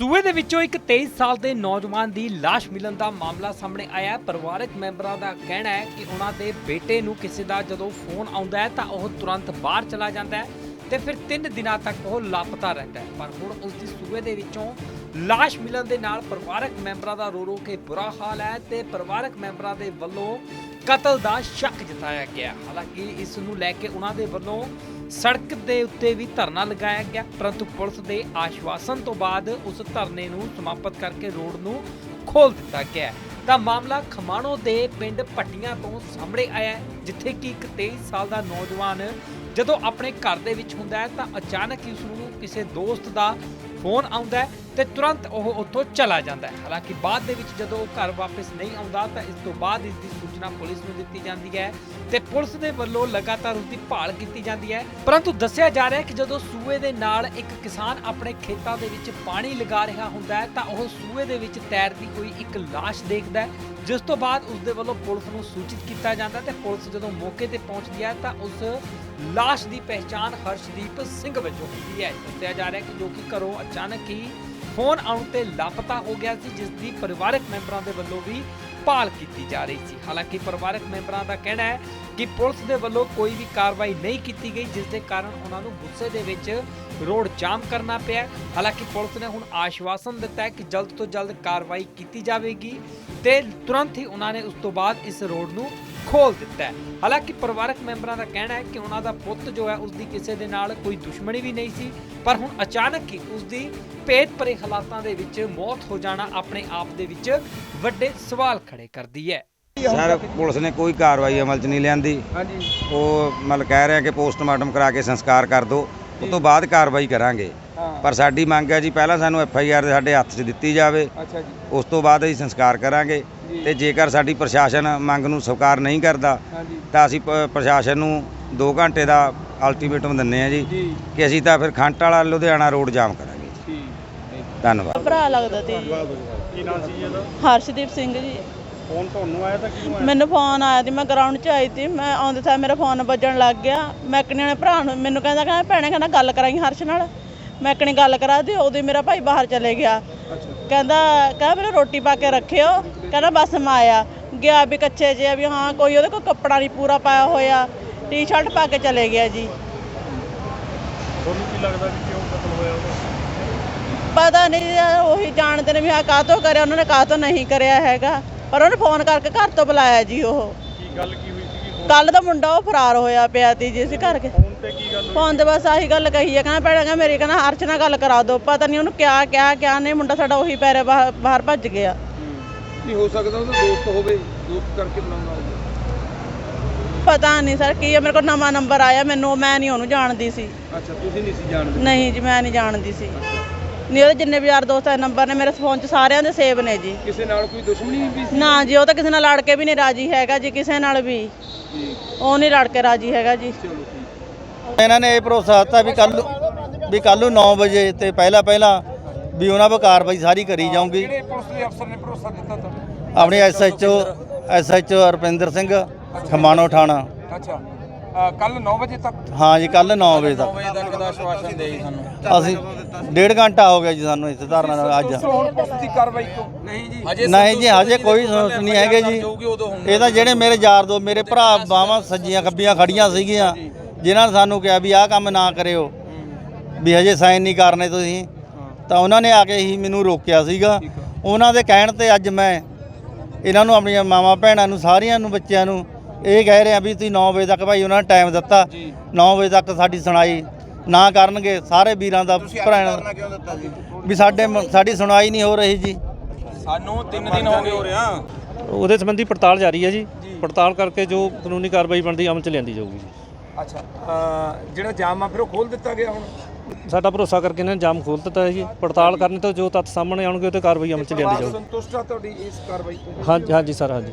ਸੂਏ ਦੇ ਵਿੱਚੋਂ ਇੱਕ 23 ਸਾਲ ਦੇ ਨੌਜਵਾਨ ਦੀ ਲਾਸ਼ ਮਿਲਣ ਦਾ ਮਾਮਲਾ ਸਾਹਮਣੇ ਆਇਆ ਹੈ। ਪਰਿਵਾਰਕ ਮੈਂਬਰਾਂ ਦਾ ਕਹਿਣਾ ਹੈ ਕਿ ਉਹਨਾਂ ਦੇ ਬੇਟੇ ਨੂੰ ਕਿਸੇ ਦਾ ਜਦੋਂ ਫੋਨ ਆਉਂਦਾ ਹੈ ਤਾਂ ਉਹ ਤੁਰੰਤ ਬਾਹਰ ਚਲਾ ਜਾਂਦਾ ਹੈ ਤੇ ਫਿਰ 3 ਦਿਨਾਂ ਤੱਕ ਉਹ ਲਾਪਤਾ ਰਹਿੰਦਾ ਹੈ। ਪਰ ਹੁਣ ਉਸ ਦੀ ਸੂਏ ਦੇ ਵਿੱਚੋਂ ਲਾਸ਼ ਮਿਲਣ ਦੇ ਨਾਲ ਪਰਿਵਾਰਕ ਮੈਂਬਰਾਂ ਦਾ ਰੋ ਰੋ ਕੇ ਬੁਰਾ ਹਾਲ ਹੈ ਤੇ ਪਰਿਵਾਰਕ ਮੈਂਬਰਾਂ ਦੇ ਵੱਲੋਂ ਕਤਲ ਦਾ ਸ਼ੱਕ ਜਤਾਇਆ ਗਿਆ ਹਾਲਾਂਕਿ ਇਸ ਨੂੰ ਲੈ ਕੇ ਉਹਨਾਂ ਦੇ ਵੱਲੋਂ ਸੜਕ ਦੇ ਉੱਤੇ ਵੀ ਧਰਨਾ ਲਗਾਇਆ ਗਿਆ, ਪਰੰਤੂ ਪੁਲਿਸ ਦੇ ਆਸ਼ਵਾਸਨ ਤੋਂ ਬਾਅਦ ਉਸ ਧਰਨੇ ਨੂੰ ਸਮਾਪਤ ਕਰਕੇ ਰੋਡ ਨੂੰ ਖੋਲ ਦਿੱਤਾ ਗਿਆ ਤਾਂ ਮਾਮਲਾ ਖਮਾਣੋ ਦੇ ਪਿੰਡ ਪੱਟੀਆਂ ਤੋਂ ਸਾਹਮਣੇ ਆਇਆ ਜਿੱਥੇ ਕਿ ਇੱਕ 23 ਸਾਲ ਦਾ ਨੌਜਵਾਨ ਜਦੋਂ ਆਪਣੇ ਘਰ ਦੇ ਵਿੱਚ ਹੁੰਦਾ ਹੈ ਤਾਂ ਅਚਾਨਕ ਹੀ ਉਸ ਨੂੰ ਕਿਸੇ ਦੋਸਤ ਦਾ ਫੋਨ ਆਉਂਦਾ ਹੈ ਤੇ ਤੁਰੰਤ ਉਹ ਉੱਥੋਂ ਚਲਾ ਜਾਂਦਾ ਹੈ। ਹਾਲਾਂਕਿ ਬਾਅਦ ਦੇ ਵਿੱਚ ਜਦੋਂ ਉਹ ਘਰ ਵਾਪਸ ਨਹੀਂ ਆਉਂਦਾ, ਤਾਂ ਇਸ ਤੋਂ ਬਾਅਦ ਇਸ ਦੀ ਸੂਚਨਾ ਪੁਲਿਸ ਨੂੰ ਦਿੱਤੀ ਜਾਂਦੀ ਹੈ ਤੇ ਪੁਲਿਸ ਦੇ ਵੱਲੋਂ ਲਗਾਤਾਰ ਉਸ ਦੀ ਭਾਲ ਕੀਤੀ ਜਾਂਦੀ ਹੈ। ਪਰੰਤੂ ਦੱਸਿਆ ਜਾ ਰਿਹਾ ਹੈ ਕਿ ਜਦੋਂ ਸੂਏ ਦੇ ਨਾਲ ਇੱਕ ਕਿਸਾਨ ਆਪਣੇ ਖੇਤਾਂ ਦੇ ਵਿੱਚ ਪਾਣੀ ਲਗਾ ਰਿਹਾ ਹੁੰਦਾ ਹੈ, ਤਾਂ ਉਹ ਸੂਏ ਦੇ ਵਿੱਚ ਤੈਰਦੀ ਹੋਈ ਇੱਕ ਲਾਸ਼ ਦੇਖਦਾ ਹੈ, ਜਿਸ ਤੋਂ ਬਾਅਦ ਉਸ ਦੇ ਵੱਲੋਂ ਪੁਲਿਸ ਨੂੰ ਸੂਚਿਤ ਕੀਤਾ ਜਾਂਦਾ ਹੈ ਤੇ ਪੁਲਿਸ ਜਦੋਂ ਮੌਕੇ ਤੇ ਪਹੁੰਚਦੀ ਹੈ, ਤਾਂ ਉਸ ਲਾਸ਼ ਦੀ ਪਹਿਚਾਣ ਹਰਸ਼ਦੀਪ ਸਿੰਘ ਵਜੋਂ ਹੁੰਦੀ ਹੈ। ਦੱਸਿਆ ਜਾ ਰਿਹਾ ਹੈ ਕਿ ਜੋ ਕਿ ਘਰੋਂ ਅਚਾਨਕ ਹੀ ਫੋਨ ਆਉਣ ਤੇ ਲਾਪਤਾ ਹੋ ਗਿਆ ਸੀ, ਜਿਸ ਦੀ ਪਰਿਵਾਰਕ ਮੈਂਬਰਾਂ ਦੇ ਵੱਲੋਂ ਵੀ ਭਾਲ ਕੀਤੀ ਜਾ ਰਹੀ ਸੀ। ਹਾਲਾਂਕਿ ਪਰਿਵਾਰਕ ਮੈਂਬਰਾਂ ਦਾ ਕਹਿਣਾ ਹੈ ਕਿ ਪੁਲਿਸ ਦੇ ਵੱਲੋਂ ਕੋਈ ਵੀ ਕਾਰਵਾਈ ਨਹੀਂ ਕੀਤੀ ਗਈ, ਜਿਸ ਦੇ ਕਾਰਨ ਉਹਨਾਂ ਨੂੰ ਗੁੱਸੇ ਦੇ ਵਿੱਚ ਰੋਡ ਜਾਮ ਕਰਨਾ ਪਿਆ ਹਾਲਾਂਕਿ ਪੁਲਿਸ ਨੇ ਹੁਣ ਆਸ਼ਵਾਸਨ ਦਿੱਤਾ ਹੈ ਕਿ ਜਲਦ ਤੋਂ ਜਲਦ ਕਾਰਵਾਈ ਕੀਤੀ ਜਾਵੇਗੀ ਤੇ ਤੁਰੰਤ ਹੀ ਉਹਨਾਂ ਨੇ ਉਸ ਤੋਂ ਬਾਅਦ ਇਸ ਰੋਡ ਨੂੰ ਖੋਲ ਦਿੱਤਾ ਹੈ। ਹਾਲਾਂਕਿ ਪਰਿਵਾਰਕ ਮੈਂਬਰਾਂ ਦਾ ਕਹਿਣਾ ਹੈ ਕਿ ਉਹਨਾਂ ਦਾ ਪੁੱਤ ਜੋ ਹੈ ਉਸ ਦੀ ਕਿਸੇ ਦੇ ਨਾਲ ਕੋਈ ਦੁਸ਼ਮਣੀ ਵੀ ਨਹੀਂ ਸੀ ਪਰ ਹੁਣ ਅਚਾਨਕ ਹੀ ਉਸ ਦੀ ਭੇਦ ਭਰੇ ਹਾਲਾਤਾਂ ਦੇ ਵਿੱਚ ਮੌਤ ਹੋ ਜਾਣਾ ਆਪਣੇ ਆਪ ਦੇ ਵਿੱਚ ਵੱਡੇ ਸਵਾਲ ਖੜੇ ਕਰਦੀ ਹੈ। ਸਰ ਪੁਲਿਸ ਨੇ ਕੋਈ ਕਾਰਵਾਈ ਅਮਲ 'ਚ ਨਹੀਂ ਲਿਆਂਦੀ। ਹਾਂਜੀ। ਉਹ ਮਤਲਬ ਕਹਿ ਰਹੇ ਆ ਕਿ ਪੋਸਟਮਾਰਟਮ ਕਰਾ ਕੇ ਸੰਸਕਾਰ ਕਰ ਦਿਓ। ਉਸ ਤੋਂ ਬਾਅਦ ਕਾਰਵਾਈ ਕਰਾਂਗੇ। ਪਰ ਸਾਡੀ ਮੰਗ ਹੈ ਜੀ ਪਹਿਲਾਂ ਸਾਨੂੰ ਐਫ ਆਈ ਆਰ ਸਾਡੇ ਹੱਥ 'ਚ ਦਿੱਤੀ ਜਾਵੇ। ਅੱਛਾ ਜੀ। ਉਸ ਤੋਂ ਬਾਅਦ ਅਸੀਂ ਸੰਸਕਾਰ ਕਰਾਂਗੇ। ਜੀ। ਤੇ ਜੇਕਰ ਸਾਡੀ ਪ੍ਰਸ਼ਾਸਨ ਮੰਗ ਨੂੰ ਸਵੀਕਾਰ ਨਹੀਂ ਕਰਦਾ ਹਾਂਜੀ ਤਾਂ ਅਸੀਂ ਪ੍ਰਸ਼ਾਸਨ ਨੂੰ 2 ਘੰਟੇ ਦਾ ਅਲਟੀਮੇਟਮ ਦਿੰਨੇ ਆ ਜੀ ਜੀ। ਕਿ ਅਸੀਂ ਤਾਂ ਫਿਰ ਖੰਟ ਵਾਲਾ ਲੁਧਿਆਣਾ ਰੋਡ ਜਾਮ ਕਰਾਂਗੇ ਜੀ। ਠੀਕ। ਧੰਨਵਾਦ। ਭਰਾ ਲੱਗਦਾ ਤੇ। ਜੀ। ਕੀ ਨਾਮ ਸੀ ਇਹਦਾ? ਹਰਸ਼ਦੀਪ ਸਿੰਘ ਜੀ। ਫੋਨ ਤੁਹਾਨੂੰ ਆਇਆ ਤਾਂ ਕਿਉਂ ਆਇਆ? ਮੈਨੂੰ ਫੋਨ ਆਇਆ ਸੀ ਮੈਂ ਗਰਾਊਂਡ 'ਚ ਆਈ ਸੀ ਮੈਂ ਆਉਂਦੇ ਸਾਰ ਮੇਰਾ ਫੋਨ ਵੱਜਣ ਲੱਗ ਗਿਆ। ਮੈਂ ਕਨੇ ਨੇ ਭਰਾ ਨੂੰ ਮੈਨੂੰ ਕਹਿੰਦਾ ਕਹਿੰਦਾ ਭੈਣੇ ਕਹਿੰਦਾ ਗੱਲ ਕਰਾਈ ਹਰਸ਼ ਨਾਲ। ਮੈਂ ਕਨੇ ਗੱਲ ਕਰਾ ਦੀ ਹੀ ਮੇਰਾ ਭਾਈ ਬਾਹਰ ਚਲੇ ਗਿਆ। ਕਹਿੰਦਾ ਕਹਿੰਦਾ ਮੈਨੂੰ ਰੋਟੀ ਪਾ ਕੇ ਰੱਖਿਓ। ਕਹਿੰਦਾ ਬਸ ਮੈਂ ਆਇਆ। ਗਿਆ ਵੀ ਕੱਚੇ ਜੇ ਵੀ ਹਾਂ ਕੋਈ ਉਹਦੇ ਕੋਲ ਕੱਪੜਾ ਨਹੀਂ ਪੂਰਾ ਪਾਇਆ ਹੋਇਆ। ਟੀ-ਸ਼ਰਟ ਪਾ ਕੇ ਚਲੇ ਗਿਆ ਜੀ। ਤੁਹਾਨੂੰ ਕੀ ਲੱਗਦਾ ਵੀ ਕਿਉਂ ਕਤਲ ਹੋਇਆ ਉਹਦਾ? ਪਤਾ ਨਹੀਂ ਉਹੀ ਜਾਣਦੇ ਨੇ ਵੀ ਆ ਕਾਹਤੋਂ ਕਰਿਆ ਉਹਨਾਂ ਨੇ ਕਾਹਤੋਂ ਨਹੀਂ ਕਰਿਆ ਹੈਗਾ। ਪਰ ਉਹਨੇ ਫੋਨ ਕਰਕੇ ਘਰ ਤੋਂ ਬੁਲਾਇਆ ਜੀ ਉਹ। ਕੀ ਗੱਲ ਕੀ ਹੋਈ ਸੀਗੀ? ਫੋਨ ਕੱਲ ਦਾ ਮੁੰਡਾ ਉਹ ਫਰਾਰ ਹੋਇਆ ਪਿਆ ਤੀ ਜੀ ਅਸੀਂ ਘਰ ਕੇ ਫੋਨ ਤੇ ਕੀ ਗੱਲ ਹੋਈ? ਫੋਨ ਤੇ ਬਸ ਆਹੀ ਗੱਲ ਕਹੀ ਹੈ ਕਹਿੰਦਾ ਭੈਣਾ ਕਹਿੰਦਾ ਮੇਰੀ ਕਹਿੰਦਾ ਹਰਚ ਨਾਲ ਗੱਲ ਕਰਾ ਦਿਓ ਪਤਾ ਨਹੀਂ ਉਹਨੂੰ ਕਿਆ ਕਿਆ ਕਿਆ ਨਹੀਂ ਮੁੰਡਾ ਸਾਡਾ ਉਹੀ ਪੈਰੇ ਬਾਹਰ ਬਾਹਰ ਭੱਜ ਗਿਆ। ਨਹੀਂ ਹੋ ਸਕਦਾ ਉਹਦਾ ਦੋਸਤ ਹੋਵੇ ਦੋਸਤ ਕਰਕੇ ਬਣਾਉਣਾ ਹੋਵੇ। ਪਤਾ ਨਹੀਂ ਸਰ ਕੀ ਹੈ ਮੇਰੇ ਕੋਲ ਨਵਾਂ ਨੰਬਰ ਆਇਆ ਮੈਨੂੰ ਮੈਂ ਨਹੀਂ ਉਹਨੂੰ ਜਾਣਦੀ ਸੀ। ਅੱਛਾ ਤੁਸੀਂ ਨਹੀਂ ਸੀ ਜਾਣਦੇ? ਨਹੀਂ ਜੀ ਮੈਂ ਨਹੀਂ ਜਾਣਦੀ ਸੀ। ਨਹੀਂ ਉਹਦੇ ਜਿੰਨੇ ਵੀ ਯਾਰ ਦੋਸਤਾਂ ਦੇ ਨੰਬਰ ਨੇ ਮੇਰੇ ਫੋਨ 'ਚ ਸਾਰਿਆਂ ਦੇ ਸੇਵ ਨੇ ਜੀ। ਕਿਸੇ ਨਾਲ ਕੋਈ ਦੁਸ਼ਮਣੀ ਵੀ ਸੀ? ਨਾ ਜੀ ਉਹ ਤਾਂ ਕਿਸੇ ਨਾਲ ਲੜ ਕੇ ਵੀ ਨਹੀਂ ਰਾਜੀ ਹੈਗਾ ਜੀ ਕਿਸੇ ਨਾਲ ਵੀ। ਠੀਕ। ਉਹ ਨਹੀਂ ਲੜ ਕੇ ਰਾਜੀ ਹੈਗਾ ਜੀ। ਚਲੋ ਠੀਕ। ਇਹਨਾਂ ਨੇ ਇਹ ਭਰੋਸਾ ਦਿੱਤਾ ਵੀ ਕੱਲ ਵੀ ਕੱਲ ਨੂੰ 9 ਵਜੇ ਤੇ ਪਹਿਲਾਂ ਪਹਿਲਾਂ ਵੀ ਉਹਨਾਂ 'ਤੇ ਕਾਰਵਾਈ ਸਾਰੀ ਕਰੀ ਜਾਊਗੀ। ਕਿਹੜੇ ਪੁਲਿਸ ਦੇ ਅਫਸਰ ਨੇ ਭਰੋਸਾ ਦਿੱਤਾ ਤੁਹਾਨੂੰ ਆਪਣੇ ਐਸਐਚਓ ਐਸਐਚਓ ਰੁਪਿੰਦਰ ਸਿੰਘ ਖਮਾਣੋ ਥਾਣਾ। ਅੱਛਾ। ਕੱਲ 9 ਵਜੇ ਤੱਕ? ਹਾਂ ਜੀ ਕੱਲ 9 ਵਜੇ ਤੱਕ। ਵਜੇ ਤੱਕ ਦਾ ਆਸ਼ਵਾਸਨ ਦੇ ਜੀ ਸਾਨੂੰ। ਅਸੀਂ ਡੇਢ ਘੰਟਾ ਹੋ ਗਿਆ ਜੀ ਸਾਨੂੰ ਇੱਥੇ ਧਰਨਾ ਨਾਲ ਅੱਜ। ਹੁਣ ਪੁਲਿਸ ਦੀ ਕਾਰਵਾਈ ਤੋਂ ਨਹੀਂ ਜੀ। ਨਹੀਂ ਜੀ ਹਜੇ ਕੋਈ ਸੋਚ ਨਹੀਂ ਹੈਗੇ ਜੀ। ਇਹ ਤਾਂ ਜਿਹੜੇ ਮੇਰੇ ਯਾਰ ਦੋ ਮੇਰੇ ਭਰਾ ਬਾਵਾਂ ਸੱਜੀਆਂ ਖੱਬੀਆਂ ਖੜੀਆਂ ਸੀਗੀਆਂ ਜਿਨ੍ਹਾਂ ਨੇ ਸਾਨੂੰ ਕਿਹਾ ਵੀ ਆਹ ਕੰਮ ਨਾ ਕਰਿਓ ਵੀ ਹਜੇ ਸਾਈਨ ਨਹੀਂ ਕਰਨੇ ਤੁਸੀਂ। ਤਾਂ ਉਹਨਾਂ ਨੇ ਆ ਕੇ ਹੀ ਮੈਨੂੰ ਰੋਕਿਆ ਸੀਗਾ। ਉਹਨਾਂ ਦੇ ਕਹਿਣ ਤੇ ਅੱਜ ਮੈਂ ਇਹਨਾਂ ਨੂੰ ਆਪਣੀਆਂ ਮਾਵਾਂ ਭੈਣਾਂ ਨੂੰ ਸਾਰਿਆਂ ਨੂੰ ਬੱਚਿਆਂ ਨੂੰ ਇਹ ਕਹਿ ਰਿਹਾ ਵੀ ਤੁਸੀਂ 9 ਵਜੇ ਤੱਕ ਭਾਈ ਉਹਨਾਂ ਨੇ ਟਾਈਮ ਦਿੱਤਾ। 9 ਵਜੇ ਤੱਕ ਸਾਡੀ ਸੁਣਾਈ। ਨਾ ਕਰਨਗੇ ਸਾਰੇ ਵੀਰਾਂ ਦਾ ਭੈਣਾਂ ਵੀ ਸਾਡੇ ਸਾਡੀ ਸੁਣਾਈ ਨਹੀਂ ਹੋ ਰਹੀ ਜੀ। ਸਾਨੂੰ 3 ਦਿਨ ਹੋ ਗਏ ਹੋ ਰਿਹਾ। ਉਹਦੇ ਸੰਬੰਧੀ ਪੜਤਾਲ ਜਾਰੀ ਹੈ ਜੀ। ਪੜਤਾਲ ਕਰਕੇ ਜੋ ਕਾਨੂੰਨੀ ਕਾਰਵਾਈ ਬਣਦੀ ਅਮਲ ਚ ਲਿਆਂਦੀ ਜਾਊਗੀ ਜੀ। ਅੱਛਾ ਜਿਹੜਾ ਜਾਮ ਆ ਫਿਰ ਉਹ ਖੋਲ ਦਿੱਤਾ ਗਿਆ ਹੁਣ? ਸਾਡਾ ਭਰੋਸਾ ਕਰਕੇ ਇਹਨਾਂ ਨੇ ਜਾਮ ਖੋਲ ਦਿੱਤਾ ਹੈ ਜੀ। ਪੜਤਾਲ ਕਰਨ ਤੋਂ ਜੋ ਤੱਤ ਸਾਹਮਣੇ ਆਉਣਗੇ ਉਹ ਤੇ ਕਾਰਵਾਈ ਅਮਲ ਚ ਲਿਆਂਦੀ ਜਾਊਗੀ। ਸੰਤੁਸ਼ਟ ਆ ਤੁਹਾਡੀ ਇਸ ਕਾਰਵਾਈ ਤੋਂ? ਹਾਂਜੀ ਹਾਂਜੀ ਸਰ ਹਾਂਜੀ।